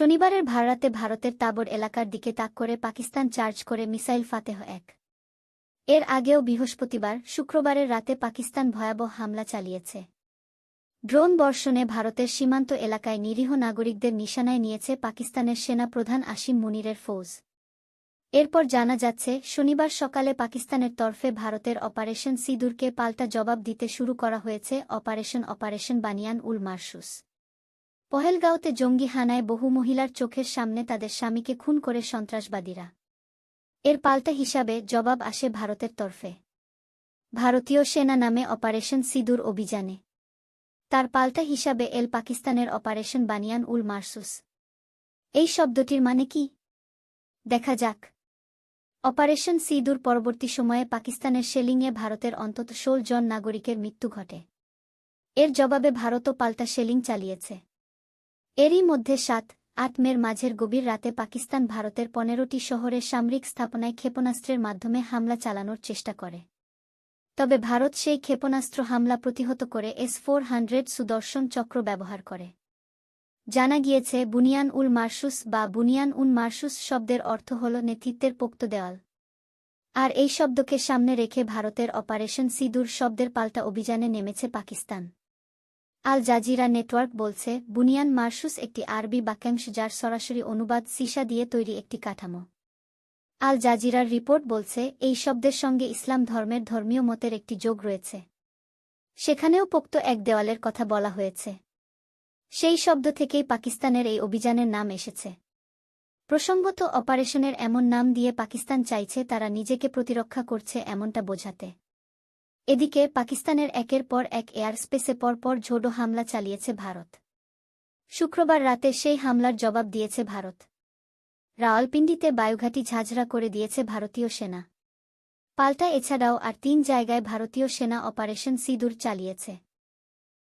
শনিবারের ভাররাতে ভারতের তাবর এলাকার দিকে তাক করে পাকিস্তান চার্জ করে মিসাইল ফাতেহ এক। এর আগেও বৃহস্পতিবার, শুক্রবারের রাতে পাকিস্তান ভয়াবহ হামলা চালিয়েছে। ড্রোন বর্ষণে ভারতের সীমান্ত এলাকায় নিরীহ নাগরিকদের নিশানায় নিয়েছে পাকিস্তানের সেনা প্রধান আসিম মুনিরের ফৌজ। এরপর জানা যাচ্ছে, শনিবার সকালে পাকিস্তানের তরফে ভারতের অপারেশন সিদুরকে পাল্টা জবাব দিতে শুরু করা হয়েছে অপারেশন অপারেশন বানিয়ান উল মারসুস। পহেলগাঁওতে জঙ্গি হানায় বহু মহিলার চোখের সামনে তাদের স্বামীকে খুন করে সন্ত্রাসবাদীরা। এর পাল্টা হিসাবে জবাব আসে ভারতের তরফে। ভারতীয় সেনা নামে অপারেশন সিদুর অভিযানে। তার পাল্টা হিসাবে এল পাকিস্তানের অপারেশন বানিয়ান উল মারসুস। এই শব্দটির মানে কি? দেখা যাক। অপারেশন সিদুর পরবর্তী সময়ে পাকিস্তানের শেলিংয়ে ভারতের অন্তত ষোল জন নাগরিকের মৃত্যু ঘটে। এর জবাবে ভারতও পাল্টা শেলিং চালিয়েছে। এরই মধ্যে সাত আট মের মাঝের গভীর রাতে পাকিস্তান ভারতের পনেরোটি শহরের সামরিক স্থাপনায় ক্ষেপণাস্ত্রের মাধ্যমে হামলা চালানোর চেষ্টা করে। তবে ভারত সেই ক্ষেপণাস্ত্র হামলা প্রতিহত করে এস ফোর হান্ড্রেড সুদর্শন চক্র ব্যবহার করে। জানা গিয়েছে, বুনিয়ান উল মার্সুস বা বুনিয়ান উন মার্সুস শব্দের অর্থ হল নেতৃত্বের পোক্ত দেওয়াল আর এই শব্দকে সামনে রেখে ভারতের অপারেশন সিদুর শব্দের পাল্টা অভিযানে নেমেছে পাকিস্তান। আল জাজিরা নেটওয়ার্ক বলছে, বুনিয়ান মার্সুস একটি আরবি বাক্যাংশ যার সরাসরি অনুবাদ সিসা দিয়ে তৈরি একটি কাঠামো। আল জাজিরার রিপোর্ট বলছে, এই শব্দের সঙ্গে ইসলাম ধর্মের ধর্মীয় মতের একটি যোগ রয়েছে। সেখানেও পোক্ত এক দেওয়ালের কথা বলা হয়েছে। সেই শব্দ থেকেই পাকিস্তানের এই অভিযানের নাম এসেছে। প্রসঙ্গত, অপারেশনের এমন নাম দিয়ে পাকিস্তান চাইছে তারা নিজেকে প্রতিরক্ষা করছে এমনটা বোঝাতে। এদিকে পাকিস্তানের একের পর এক এয়ার স্পেসে পরপর ঝোডো হামলা চালিয়েছে ভারত। শুক্রবার রাতে সেই হামলার জবাব দিয়েছে ভারত। রাওয়ালপিন্ডিতে বায়ুঘাটি ঝাঁঝরা করে দিয়েছে ভারতীয় সেনা। পাল্টা এছাড়াও আর তিন জায়গায় ভারতীয় সেনা অপারেশন সিঁদুর চালিয়েছে।